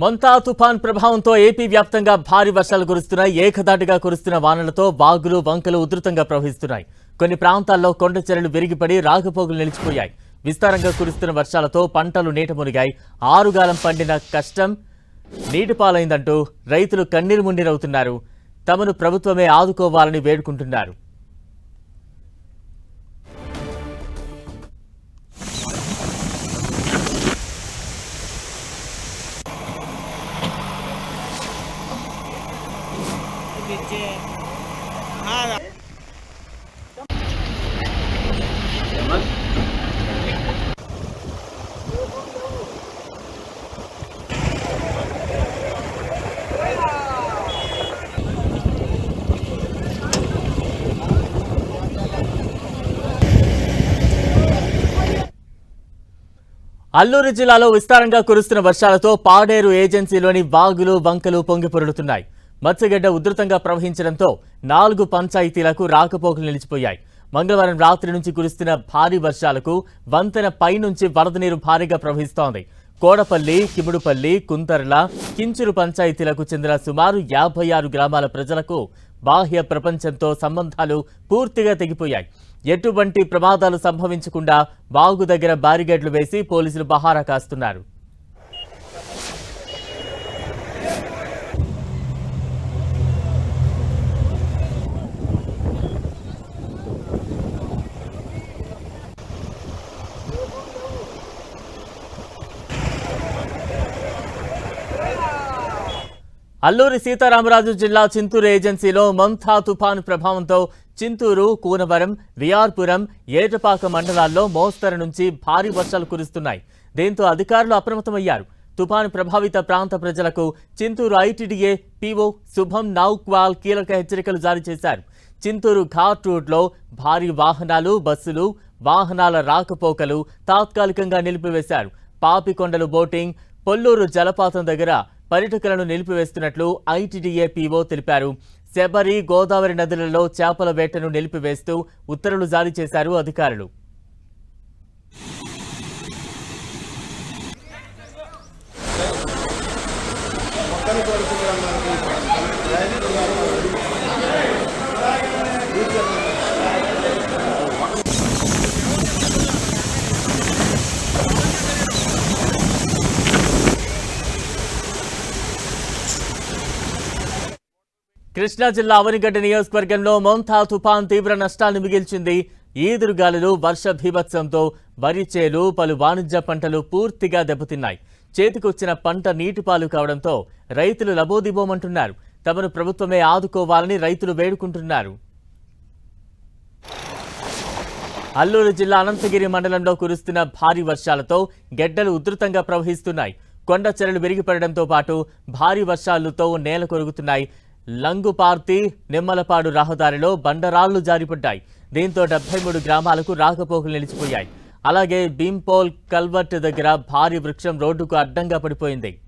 మొంతా తుఫాన్ ప్రభావంతో ఏపీ వ్యాప్తంగా భారీ వర్షాలు కురుస్తున్నాయి. ఏకదాటిగా కురుస్తున్న వానలతో వాగులు వంకలు ఉధృతంగా ప్రవహిస్తున్నాయి. కొన్ని ప్రాంతాల్లో కొండ చెరలు విరిగిపడి రాకపోగులు నిలిచిపోయాయి. విస్తారంగా కురుస్తున్న వర్షాలతో పంటలు నీట మునిగాయి. ఆరుగాలం పండిన కష్టం నీటిపాలైందంటూ రైతులు కన్నీరు మున్నీరవుతున్నారు. తమను ప్రభుత్వమే ఆదుకోవాలని వేడుకుంటున్నారు. అల్లూరు జిల్లాలో విస్తారంగా కురుస్తున్న వర్షాలతో పాడేరు ఏజెన్సీలోని బాగులు వంకలు పొంగిపొరులుతున్నాయి మత్స్యగడ్డ ఉధృతంగా ప్రవహించడంతో నాలుగు పంచాయతీలకు రాకపోకలు నిలిచిపోయాయి. మంగళవారం రాత్రి నుంచి కురుస్తున్న భారీ వర్షాలకు వంతెన పైనుంచి వరద నీరు భారీగా ప్రవహిస్తోంది. కోడపల్లి కిముడుపల్లి కుంతర్ల కించురు పంచాయతీలకు చెందిన సుమారు యాభై ఆరు గ్రామాల ప్రజలకు బాహ్య ప్రపంచంతో సంబంధాలు పూర్తిగా తెగిపోయాయి. ఎటువంటి ప్రమాదాలు సంభవించకుండా బాగు దగ్గర బారిగేడ్లు వేసి పోలీసులు బహారా కాస్తున్నారు. అల్లూరి సీతారామరాజు జిల్లా చింతూరు ఏజెన్సీలో మంథా తుఫాను ప్రభావంతో చింతూరు కూనవరం విఆర్పురం ఏటపాక మండలాల్లో మోస్తరు నుంచి భారీ వర్షాలు కురుస్తున్నాయి. దీంతో అధికారులు అప్రమత్తమయ్యారు. తుఫాను ప్రభావిత ప్రాంత ప్రజలకు చింతూరు ఐటీడీఏ పీఓ శుభం నౌక్వాల్ కీలక హెచ్చరికలు జారీ చేశారు. చింతూరు ఘాట్ రోడ్లో భారీ వాహనాలు బస్సులు వాహనాల రాకపోకలు తాత్కాలికంగా నిలిపివేశారు. పాపికొండలు బోటింగ్ పొల్లూరు జలపాతం దగ్గర పర్యటకులను నిలిపివేస్తున్నట్లు ఐటీడీఏ పీఓ తెలిపారు. శబరి గోదావరి నదులలో చేపల వేటను నిలిపివేస్తూ ఉత్తర్వులు జారీ చేశారు అధికారులు. కృష్ణా జిల్లా అవనిగడ్డ నియోజకవర్గంలో మోంథా తుఫాన్ తీవ్ర నష్టాన్ని మిగిల్చింది. ఈదురుగాలులు వర్ష భీభత్సంతో వరి చేలు పలు వాణిజ్య పంటలు పూర్తిగా దెబ్బతిన్నాయి. చేతికొచ్చిన పంట నీటిపాలు కావడంతో రైతులు లబోదిబోమంటున్నారు. తమను ప్రభుత్వమే ఆదుకోవాలని రైతులు వేడుకుంటున్నారు. అల్లూరు జిల్లా అనంతగిరి మండలంలో కురుస్తున్న భారీ వర్షాలతో గెడ్డలు ఉధృతంగా ప్రవహిస్తున్నాయి. కొండ చెరలు విరిగిపడడంతో పాటు భారీ వర్షాలతో నేల కొరుగుతున్నాయి లంగుపార్తి నిమ్మలపాడు రహదారిలో బండరాళ్ళు జారిపడ్డాయి. దీంతో డెబ్బై మూడు గ్రామాలకు రాకపోకలు నిలిచిపోయాయి. అలాగే భీంపోల్ కల్వర్ట్ దగ్గర భారీ వృక్షం రోడ్డుకు అడ్డంగా పడిపోయింది.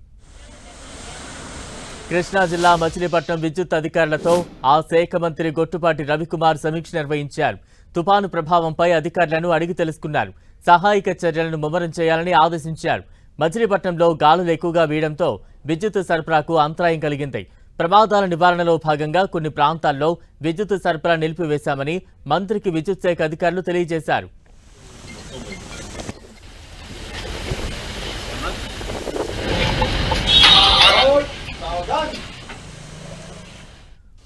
కృష్ణా జిల్లా మచిలీపట్నం విద్యుత్ అధికారులతో ఆ శాఖ మంత్రి గొట్టుపాటి రవికుమార్ సమీక్ష నిర్వహించారు. తుపాను ప్రభావంపై అధికారులను అడిగి తెలుసుకున్నారు. సహాయక చర్యలను ముమ్మరం చేయాలని ఆదేశించారు. మచిలీపట్నంలో గాలులు ఎక్కువగా వీయడంతో విద్యుత్ సరఫరాకు అంతరాయం కలిగింది. ప్రమాదాల నివారణలో భాగంగా కొన్ని ప్రాంతాల్లో విద్యుత్ సరఫరా నిలిపివేశామని మంత్రికి విద్యుత్ శాఖ అధికారులు తెలియజేశారు.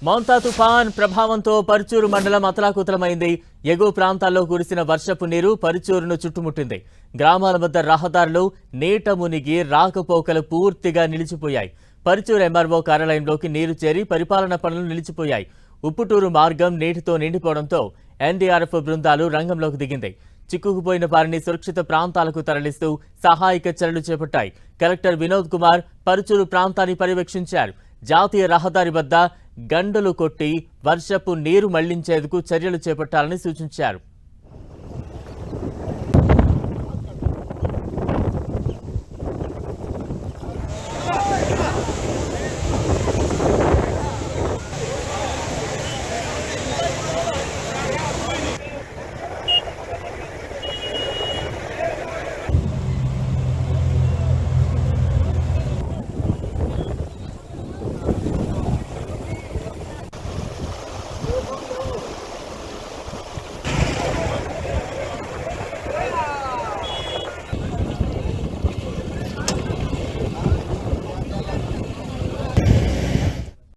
మౌంతా తుఫాన్ ప్రభావంతో పరుచూరు మండలం అతలాకుతలమైంది. ఎగువ ప్రాంతాల్లో కురిసిన వర్షపు నీరు పరుచూరును చుట్టుముట్టింది. గ్రామాల వద్ద రహదారులు నీట మునిగి రాకపోకలు పూర్తిగా నిలిచిపోయాయి. పరుచూరు ఎంఆర్ఓ కార్యాలయంలోకి నీరు చేరి పరిపాలన పనులు నిలిచిపోయాయి. ఉప్పుటూరు మార్గం నీటితో నిండిపోవడంతో ఎన్డీఆర్ఎఫ్ బృందాలు రంగంలోకి దిగింది. చిక్కుకుపోయిన వారిని సురక్షిత ప్రాంతాలకు తరలిస్తూ సహాయక చర్యలు చేపట్టాయి. కలెక్టర్ వినోద్ కుమార్ పరుచూరు ప్రాంతాన్ని పర్యవేక్షించారు. జాతీయ రహదారి వద్ద గండలు కొట్టి వర్షపు నీరు మళ్ళించేందుకు చర్యలు చేపట్టాలని సూచించారు.